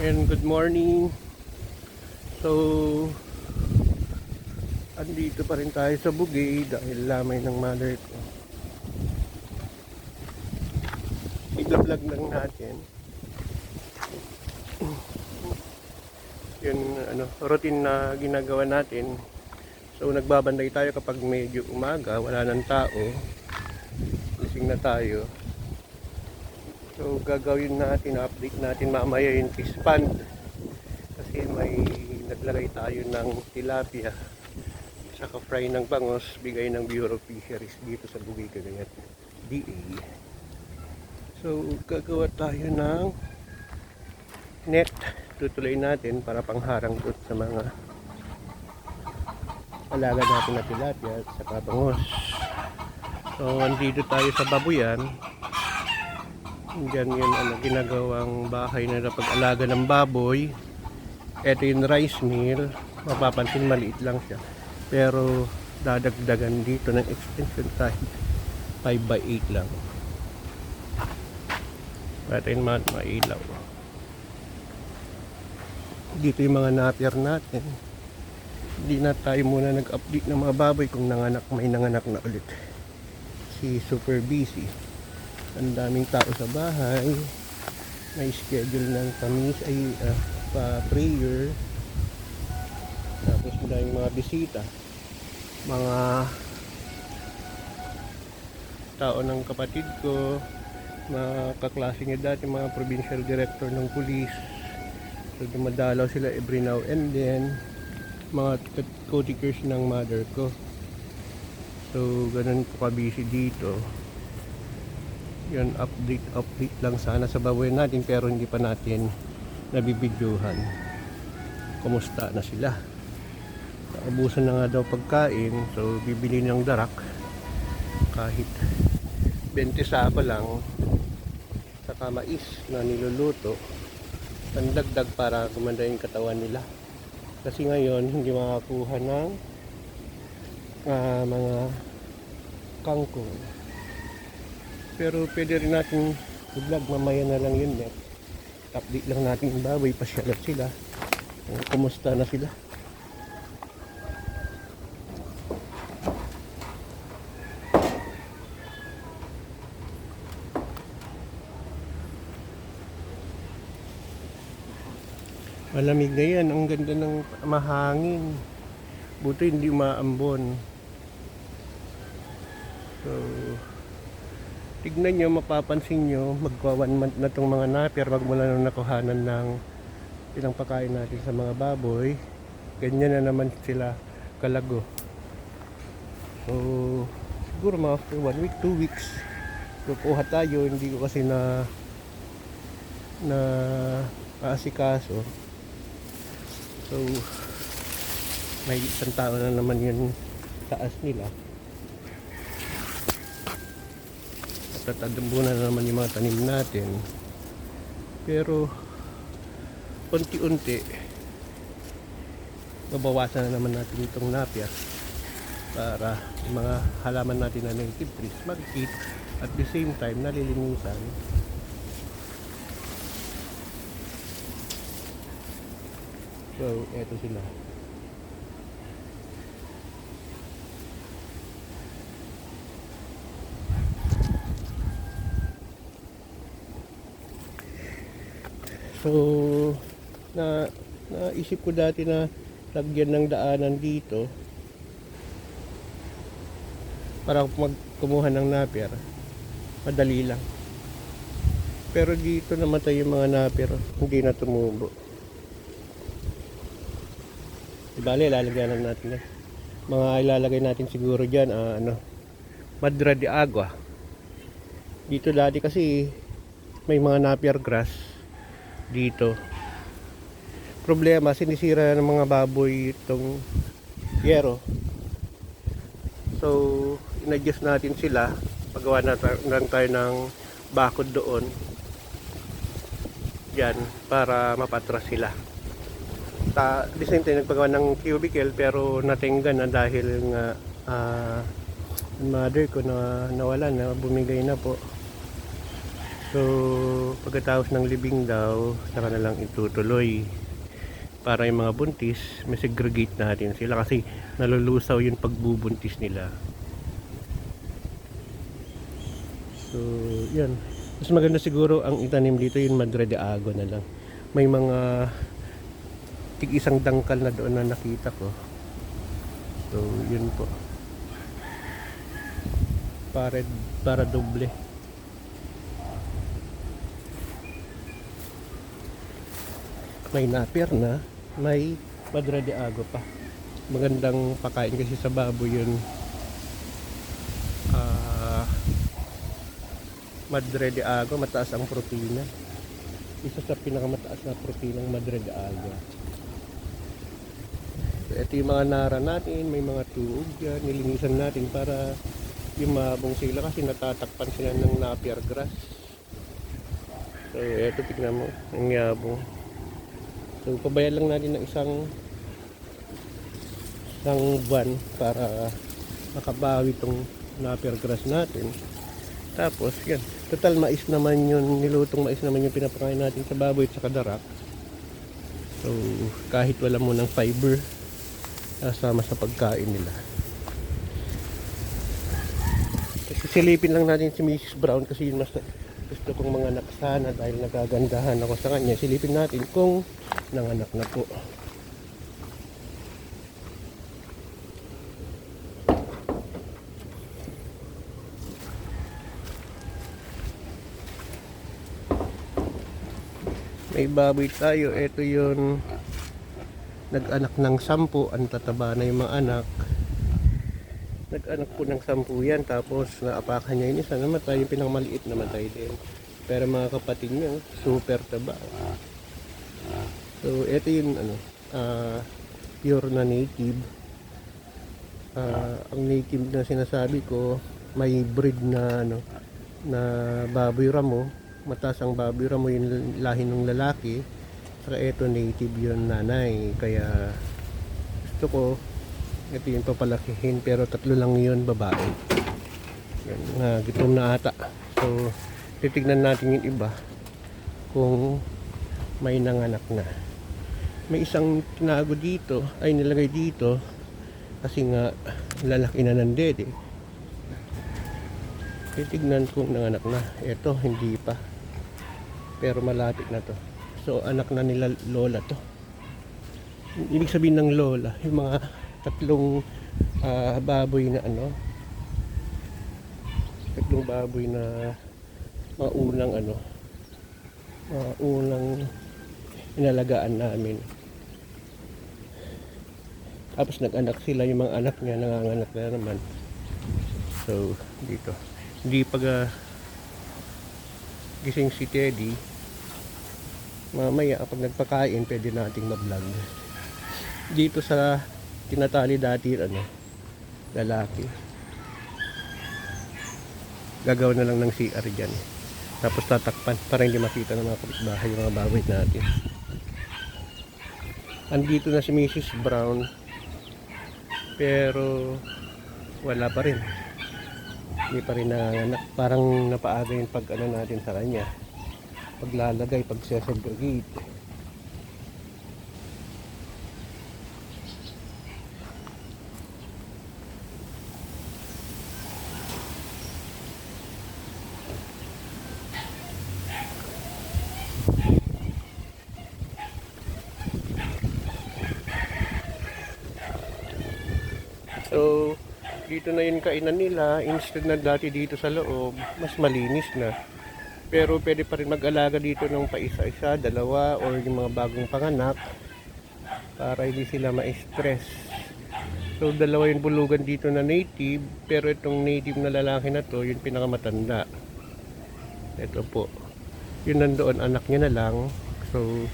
And good morning. So, andito pa rin tayo sa Bugay dahil lamay ng mother ko. Igla-vlog lang natin. Yun, ano, routine na ginagawa natin. So, nagbabanday tayo kapag medyo umaga, wala nang tao. Gising na tayo. So gagawin natin, update natin mamaya yung fish pond. Kasi may naglagay tayo ng tilapia. Saka fry ng bangos, bigay ng Bureau of Fisheries dito sa Bugay Cagayan. DA. So gagawa tayo ng net. Tutuloy natin para pangharang doon sa mga alaga natin na tilapia at saka bangos. So andito tayo sa babuyan. Diyan yun ano, ginagawang bahay na pag-alaga ng baboy. Ito yung rice mill. Mapapansin maliit lang siya. Pero dadagdagan dito ng extension kahit 5 by 8 lang. Ito yung mga mailaw. Dito yung mga napier natin. Hindi na tayo muna nag-update ng mga baboy kung nanganak may nanganak na ulit. Si super busy ang daming tao sa bahay. May schedule ng kamis ay ah, pa prayer. Tapos ang daming mga bisita. Mga tao ng kapatid ko mga kaklase niya dati mga provincial director ng police so dumadalaw sila every now and then. Mga co-takers ng mother ko. So ganun ko kabisi dito yun update update lang sana sa baboy natin pero hindi pa natin nabibidyohan. Kumusta na sila? Naubusan na nga daw pagkain so bibili ng darak. Kahit 20 sako lang saka mais na niluluto pandagdag para gumanda yung katawan nila. Kasi ngayon hindi makakuha ng ah, mga kangkong pero pwede rin natin i-vlog mamaya na lang yun net. Update lang natin yung baboy, pasyalat sila. Kung kumusta na sila. Malamig na yan. Ang ganda ng mahangin. Buti hindi umaambon. So, tignan nyo, mapapansin nyo, magwa one month na itong mga napier wag mula nung nakuhanan ng ilang pagkain natin sa mga baboy. Ganyan na naman sila kalago. So, siguro mga after one week, two weeks, kukuha tayo. Hindi ko kasi na na aasikaso. So, may isang tao na naman yun taas nila. Tatadambunan na naman yung mga tanim natin. Pero unti-unti mabawasan na naman natin itong napia para mga halaman natin na native trees mag-eat. At the same time nalilinisan. So eto sila So, na naisip ko dati na lagyan ng daanan dito para magkumuha ng napier. Madali lang. Pero dito namatay yung mga napier, hindi na tumubo. Bale, lalagyan natin eh. Mga ilalagay natin siguro dyan, ah, ano, madra de agua. Dito dati kasi may mga napier grass dito. Problema sinisira ng mga baboy itong yero. So inadjust natin sila. Paggawa na lang tayo ng bakod doon. Yan para mapatras sila. Ta the same time nagpagawa ng cubicle pero natinggan na dahil nga ah, mother ko na nawala na bumigay na po So, pagkatapos ng libing daw, saka na lang itutuloy. Para yung mga buntis, may segregate natin sila kasi nalulusaw yung pagbubuntis nila. So, yan. Mas maganda siguro ang itanim dito yung Madre de Ago na lang. May mga tig isang dangkal na doon na nakita ko. So, yun po. Para, para doble. May napier na, may Madre de Ago pa. Magandang pakain kasi sa baboy yun. Ah, Madre de Ago, mataas ang protina. Isa sa pinakamataas na protina ng Madre de Ago. So, ito yung mga nara natin, may mga tuog yan, nilinisan natin para yumabong sila kasi natatakpan sila ng napier grass. So, eto tignan mo, ang yabong. So, pabayan lang natin ng isang isang buwan para makabawi itong napier grass natin. Tapos, yan. Total mais naman yun, nilutong mais naman yung pinapakain natin sa baboy at sa kadarak. So, kahit wala mo ng fiber, kasama sa pagkain nila. Kasi silipin lang natin si Mrs. Brown kasi yun mas gusto kong mga anak sana dahil nagagandahan ako sa kanya. Silipin natin kung nanganak na po. May baboy tayo. Ito yung nag-anak ng sampu. Ang tataba na yung mga anak. Nag-anak po ng sampu yan. Tapos naapakan niya yun. Isa namatay. Yung pinakamaliit namatay din. Pero mga kapatid niya, super taba. So, ito yung ano, ah, pure na native. Ah, ang native na sinasabi ko, may breed na ano, na baboy ramo. Mataas ang baboy ramo yung lahi ng lalaki. Saka ito native yung nanay. Kaya gusto ko, ito yung papalakihin. Pero tatlo lang yun babae. Yan, nga, gutom na ata. So, titignan natin yung iba kung may nanganak na. May isang tinago dito, ay nilagay dito kasi nga lalaki na ng dede. Titignan kung nanganak na. Ito, hindi pa. Pero malapit na to. So, anak na nila lola to. Ibig sabihin ng lola, yung mga tatlong ah, baboy na ano, tatlong baboy na mga unang ano, mga unang inalagaan namin. Tapos nag-anak sila, yung mga anak niya nanganganak na naman. So, dito. Hindi pag ah, gising si Teddy, mamaya pag nagpakain, pwede nating ma-vlog. Dito sa tinatali dati, ano, lalaki. Gagawa na lang ng CR dyan. Tapos tatakpan para hindi makita ng mga kapitbahay yung mga baboy natin. Andito na si Mrs. Brown pero wala pa rin. Hindi pa rin nanganak. Parang napaaga yung pag ano natin sa kanya. Paglalagay, pag segregate. So, dito na yung kainan nila. Instead na dati dito sa loob, mas malinis na. Pero pwede pa rin mag-alaga dito ng paisa-isa, dalawa, or yung mga bagong panganak para hindi sila ma-stress. So, dalawa yung bulugan dito na native, pero itong native na lalaki na to, yung pinakamatanda. Ito po. Yun nandoon, anak niya na lang. So,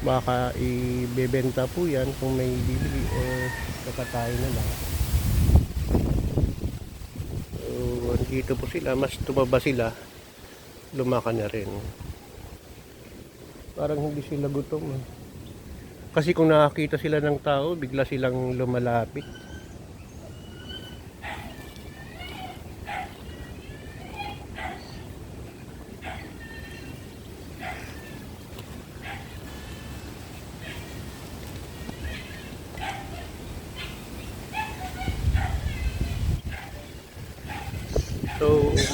baka ibebenta po yan kung may bibili or kapatay na lang. So, dito po sila, mas tumaba sila, lumaka na rin. Parang hindi sila gutom. eh. Kasi kung nakakita sila ng tao, bigla silang lumalapit.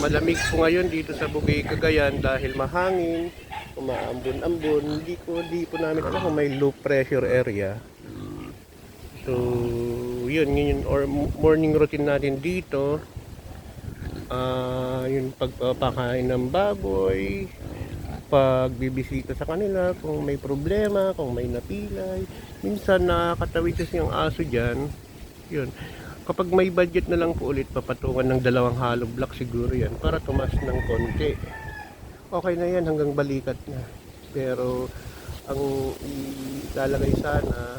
Malamig po ngayon dito sa Bugay, Cagayan dahil mahangin, umaambon-ambon. Hindi ko, hindi po namin alam kung may low pressure area. So, yun, yun, or morning routine natin dito. Ah, yung pagpapakain ng baboy, pagbibisita sa kanila, kung may problema, kung may napilay. Minsan nakakatawid kasi yung aso dyan. Yun. Kapag may budget na lang po ulit, papatungan ng dalawang hollow block siguro yan para tumas ng konti. Okay na yan hanggang balikat na. Pero ang ilalagay sana,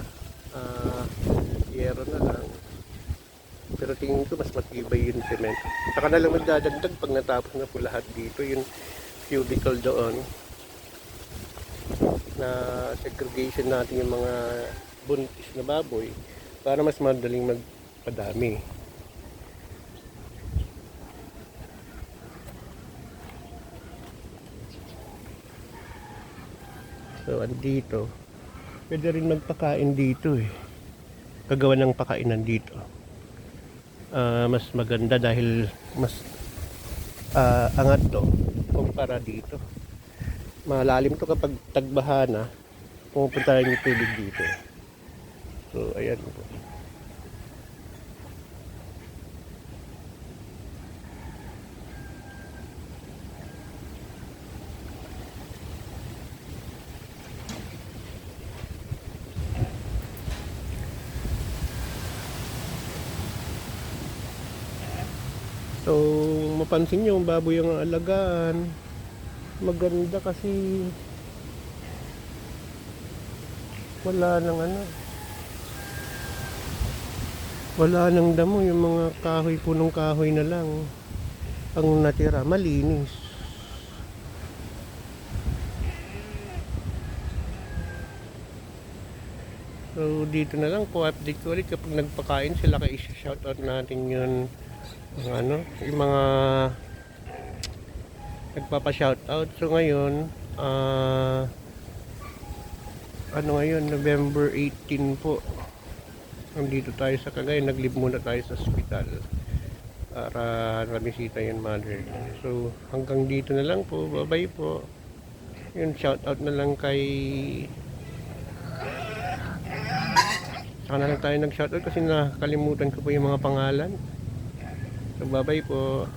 ah, yero na lang. Pero tingin ko mas matibay yung cement. Saka na lang magdadagdag pag natapos na po lahat dito. Yung cubicle doon na segregation natin yung mga buntis na baboy para mas madaling magpadami. So, andito. Pwede rin magpakain dito eh. Kagawa ng pakainan dito. Ah, mas maganda dahil mas ah, angat to kumpara dito. Malalim to kapag tagbaha na, pumupunta rin yung tubig dito. So, ayan po. So, mapansin nyo, baboy ang alagaan. Maganda kasi wala nang ano. Wala nang damo, yung mga kahoy, punong kahoy na lang ang natira. Malinis. So, dito na lang po, update ko ulit kapag nagpakain sila kay shoutout natin yun ang ano, yung mga nagpapa-shoutout. So ngayon, ah ano ngayon, November 18 po. Nandito tayo sa Cagayan, nag-leave muna tayo sa hospital para nabisita yung mother. So hanggang dito na lang po. Bye-bye po. Yun, shoutout na lang kay Saka na lang tayo nag-shoutout kasi nakalimutan ko po yung mga pangalan. So po.